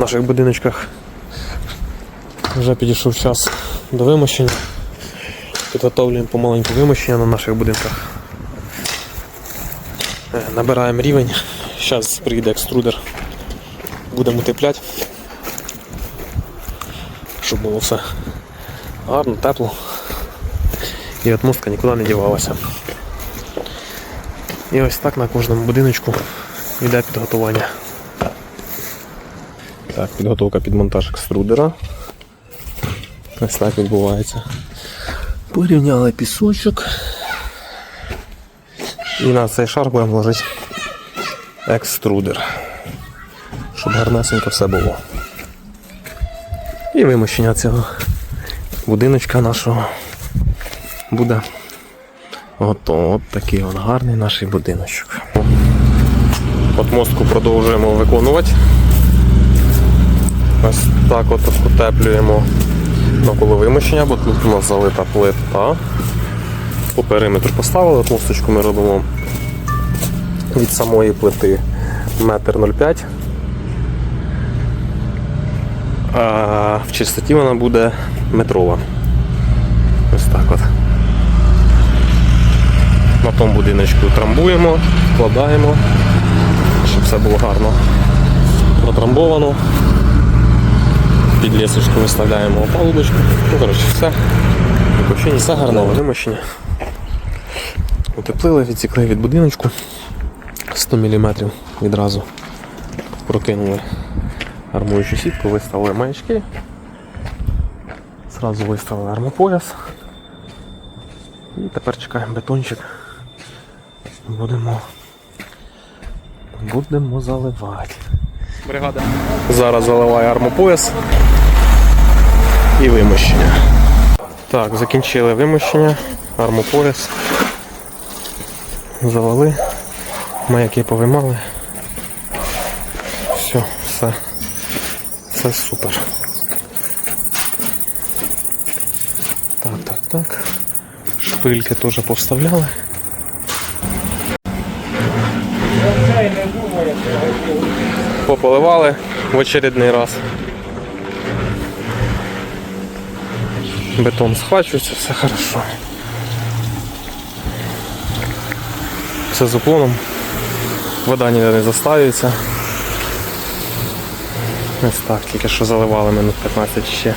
В наших будиночках вже підійшов час до вимощення. Підготовлюємо помаленьку вимощення на наших будинках. Е, Набираємо рівень. Зараз приїде екструдер. Будемо утепляти. Щоб було все гарно, тепло. І отмостка нікуди не дівалася. І ось так на кожному будиночку йде підготування. Так, підготовка під монтаж екструдера. Ось так відбувається. Порівняли пісочок. І на цей шар будемо вложити екструдер. Щоб гарнесенько все було. І вимощення цього будиночка нашого буде готово. От такий от гарний наш будиночок. От мостку продовжуємо виконувати. Ось так от утеплюємо навколо вимощення, бо тут у нас залита плита. По периметру поставили, от мосточку ми робимо від самої плити 1,05 м. А в чистоті вона буде метрова. Ось так от. На тому будиночку трамбуємо, вкладаємо, щоб все було гарно протрамбовано. Під лісочку виставляємо палубочку. Ну, коротше, все. Викопчені, все гарно, вимощення. Утеплили, відсікли від будиночку 100 мм відразу прокинули армуючу сітку, виставили маячки. Зразу виставили армопояс. І тепер чекаємо бетончик. Будемо, будемо заливати. Бригада. Зараз заливаю армопояс і вимощення. Так, закінчили вимощення, армопояс. Завели, маяки повимали. Все, все. Все супер. Так, так, так. Шпильки теж повставляли. Пополивали в очередний раз. Бетон схвачується, все хорошо. Все з уклоном. Вода ніде не застаюється. Ось так, тільки що заливали минут 15 ще.